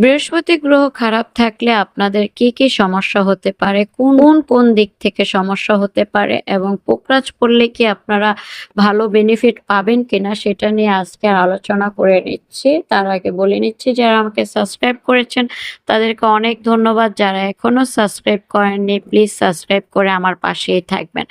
বৃহস্পতি গ্রহ খারাপ থাকলে আপনাদের কি কি সমস্যা হতে পারে? কোন কোন কোন দিক থেকে সমস্যা হতে পারে? এবং পোকরাজ পড়লে কি আপনারা ভালো বেনিফিট পাবেন কিনা সেটা নিয়ে আজকে আলোচনা করে নিচ্ছি। তার আগে বলে নিচ্ছি, যারা আমাকে সাবস্ক্রাইব করেছেন, তাদেরকে অনেক ধন্যবাদ। যারা এখনও সাবস্ক্রাইব করেননি প্লিজ সাবস্ক্রাইব করে আমার পাশেই থাকবেন।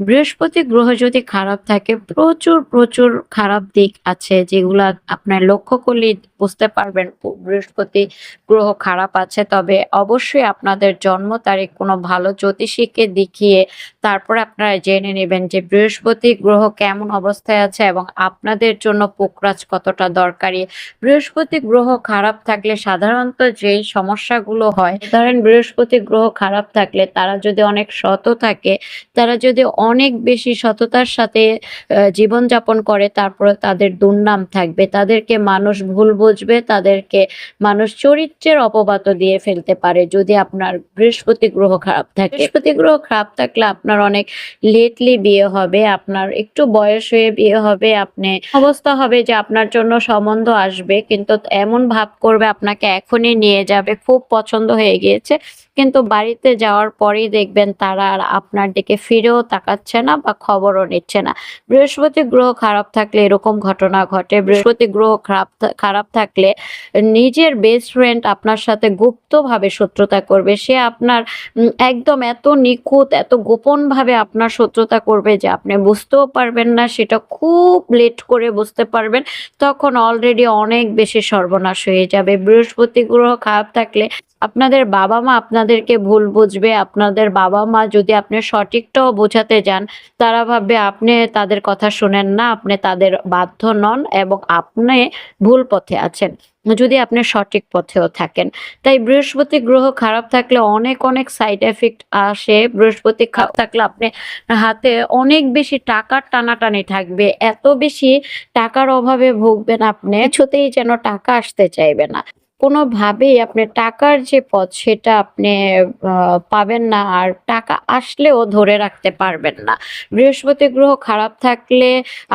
বৃহস্পতি গ্রহ যদি খারাপ থাকে, প্রচুর প্রচুর খারাপ দিক আছে যেগুলা আপনার লক্ষ্য করলে বুঝতে পারবেন বৃহস্পতি গ্রহ খারাপ আছে। তবে অবশ্যই আপনাদের জন্ম তারিখ কোনো ভালো জ্যোতিষীকে দেখিয়ে তারপর আপনারা জেনে নেবেন যে বৃহস্পতি গ্রহ কেমন অবস্থায় আছে এবং আপনাদের জন্য পোকরাজ কতটা দরকারি। বৃহস্পতি গ্রহ খারাপ থাকলে সাধারণত যে সমস্যাগুলো হয়, ধরেন বৃহস্পতি গ্রহ খারাপ থাকলে তারা যদি অনেক সত থাকে, তারা যদি অনেক বেশি সততার সাথে জীবনযাপন করে, তারপরে তাদের দুর্নাম থাকবে। তাদেরকে মানুষ ভুল বুঝবে, তাদেরকে মানুষ চরিত্রের অপবাদ দিয়ে ফেলতে পারে। যদি আপনার বৃহস্পতি গ্রহ খারাপ থাকে, বৃহস্পতি গ্রহ খারাপ থাকলে আপনার অনেক লেটলি বিয়ে হবে, আপনার একটু বয়স হয়ে বিয়ে হবে, আপনি অবস্থা হবে যে আপনার জন্য সম্বন্ধ আসবে, কিন্তু এমন ভাব করবে আপনাকে এখনই নিয়ে যাবে, খুব পছন্দ হয়ে গিয়েছে। কিন্তু বাড়িতে যাওয়ার পরেই দেখবেন তারা আর আপনার দিকে ফিরেও তাকাচ্ছে না বা খবরও নিচ্ছে না। বৃহস্পতি গ্রহ খারাপ থাকলে এরকম ঘটনা ঘটে। বৃহস্পতি গ্রহ খারাপ খারাপ থাকলে নিজের বেস্ট ফ্রেন্ড আপনার সাথে গুপ্তভাবে শত্রুতা করবে। সে আপনার একদম এত নিখুঁত, এত গোপনভাবে আপনার শত্রুতা করবে যে আপনি বুঝতেও পারবেন না। সেটা খুব লেট করে বুঝতে পারবেন। তখন অলরেডি অনেক বেশি সর্বনাশ হয়ে যাবে। বৃহস্পতি গ্রহ খারাপ থাকলে আপনাদের বাবা মা আপনাদেরকে ভুল বুঝবে, আপনাদের বাবা মা যদি আপনি সঠিকটাও বোঝাতে যান, তারা ভাববে আপনি তাদের কথা শুনেন না, আপনি তাদের বাধ্য নন এবং আপনি ভুল পথে আছেন, যদি আপনি সঠিক পথেও থাকেন। তাই বৃহস্পতি গ্রহ খারাপ থাকলে অনেক অনেক সাইড এফেক্ট আসে। বৃহস্পতি খারাপ থাকলে আপনি হাতে অনেক বেশি টাকার টানাটানি থাকবে, এত বেশি টাকার অভাবে ভুগবেন আপনি, কিছুতেই যেন টাকা আসতে চাইবে না। কোনোভাবেই আপনি টাকার যে পথ সেটা আপনি পাবেন না আর টাকা আসলেও ধরে রাখতে পারবেন না। বৃহস্পতি গ্রহ খারাপ থাকলে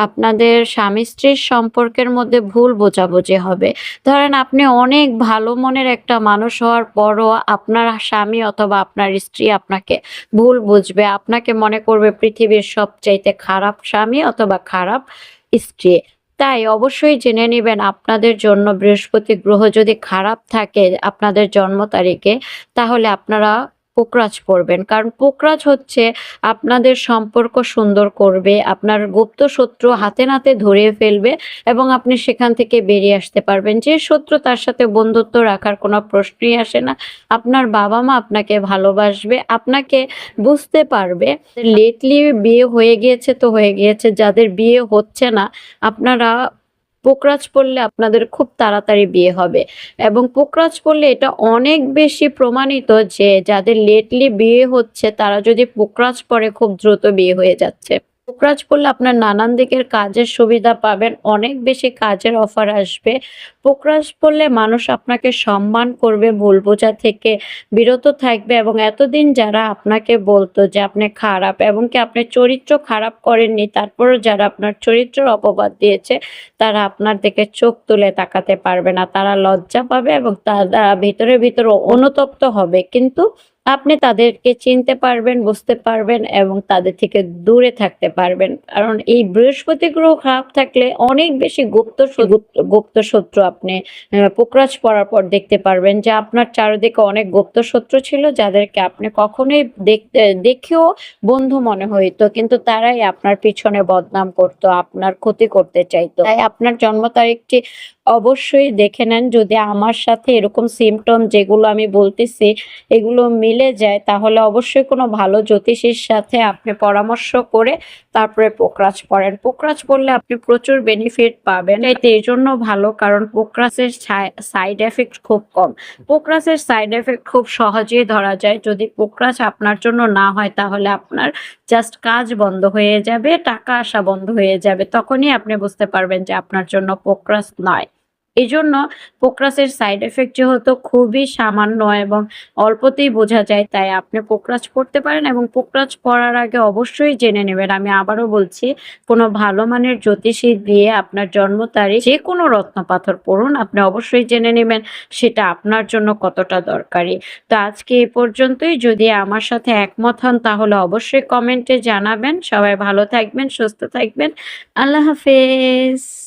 আপনাদের স্বামী স্ত্রীর সম্পর্কের মধ্যে ভুল বোঝাবুঝি হবে। ধরেন আপনি অনেক ভালো মনের একটা মানুষ হওয়ার পরও আপনার স্বামী অথবা আপনার স্ত্রী আপনাকে ভুল বুঝবে, আপনাকে মনে করবে পৃথিবীর সবচাইতে খারাপ স্বামী অথবা খারাপ স্ত্রী। তাই অবশ্যই জেনে নেবেন আপনাদের জন্য বৃহস্পতি গ্রহ যদি খারাপ থাকে আপনাদের জন্ম তারিখে, তাহলে আপনারা পোকরাজ পড়বেন কারণ পোকরাজ হচ্ছে আপনাদের সম্পর্ক সুন্দর করবে, আপনার গুপ্ত শত্রু হাতে নাতে ধরে ফেলবে এবং আপনি সেখান থেকে বেরিয়ে আসতে পারবেন। যে শত্রু তার সাথে বন্ধুত্ব রাখার কোনো প্রশ্নই আসে না। আপনার বাবা মা আপনাকে ভালোবাসবে, আপনাকে বুঝতে পারবে। লেটলি বিয়ে হয়ে গিয়েছে তো হয়ে গিয়েছে, যাদের বিয়ে হচ্ছে না, আপনারা পোকরাজ পড়লে আপনাদের খুব তাড়াতাড়ি বিয়ে হবে। এবং পোকরাজ পড়লে এটা অনেক বেশি প্রমাণিত যে যাদের লেটলি বিয়ে হচ্ছে তারা যদি পোকরাজ পরে খুব দ্রুত বিয়ে হয়ে যাচ্ছে। পোকরাজ পড়লে আপনার নানান দিকের কাজের সুবিধা পাবেন, অনেক বেশি কাজের অফার আসবে। পোকরাজ পড়লে মানুষ আপনাকে সম্মান করবে, ভুল বোঝা থেকে বিরত থাকবে এবং এতদিন যারা আপনাকে বলতো যে আপনি খারাপ এবং কি আপনি চরিত্র খারাপ করেননি, তারপরও যারা আপনার চরিত্রের অপবাদ দিয়েছে, তারা আপনার দিকে চোখ তুলে তাকাতে পারবে না। তারা লজ্জা পাবে এবং তারা ভিতরে ভিতরে অনুতপ্ত হবে। কিন্তু আপনি তাদেরকে চিনতে পারবেন বুঝতে পারবেন এবং তাদের থেকে দূরে থাকতে পারবেন। কারণ এই বৃহস্পতি গ্রহ খারাপ থাকলে অনেক বেশি গুপ্ত গুপ্ত। শত্রু আপনি পোকরাজ পড়ার পর দেখতে পারবেন যে আপনার চারিদিকে অনেক গুপ্ত শত্রু ছিল যাদেরকে আপনি কখনোই দেখতে দেখেও বন্ধু মনে হইতো। কিন্তু তারাই আপনার পিছনে বদনাম করতো আপনার ক্ষতি করতে চাইতো। তাই আপনার জন্ম তারিখটি অবশ্যই দেখে নেন। যদি আমার সাথে এরকম সিমটম যেগুলো আমি বলতেছি, এগুলো মিলে যায়, তাহলে অবশ্যই কোনো ভালো জ্যোতিষীর সাথে আপনি পরামর্শ করে তারপরে পোকরাজ পড়েন। পোকরাজ পড়লে আপনি প্রচুর বেনিফিট পাবেন। এতে এই জন্য ভালো, কারণ পোকরাজের সাইড এফেক্ট খুব কম। পোকরাজের সাইড এফেক্ট খুব সহজেই ধরা যায়। যদি পোকরাজ আপনার জন্য না হয়, তাহলে আপনার জাস্ট কাজ বন্ধ হয়ে যাবে, টাকা আসা বন্ধ হয়ে যাবে। তখনই আপনি বুঝতে পারবেন যে আপনার জন্য পোকরাজ নয়। এজন্য পোকরাজের সাইড এফেক্ট যেহেতু খুবই সামান্য এবং অল্পতেই বোঝা যায়, তাই আপনি পোকরাজ পড়তে পারেন এবং পোকরাজ পড়ার আগে অবশ্যই জেনে নেবেন। আমি আবারও বলছি, কোনো ভালো মানের জ্যোতিষী দিয়ে আপনার জন্ম তারিখ যে কোনো রত্ন পাথর পড়ুন, আপনি অবশ্যই জেনে নেবেন সেটা আপনার জন্য কতটা দরকারি। তো আজকে এ পর্যন্তই। যদি আমার সাথে একমত হন, তাহলে অবশ্যই কমেন্টে জানাবেন। সবাই ভালো থাকবেন, সুস্থ থাকবেন। আল্লাহ হাফেজ।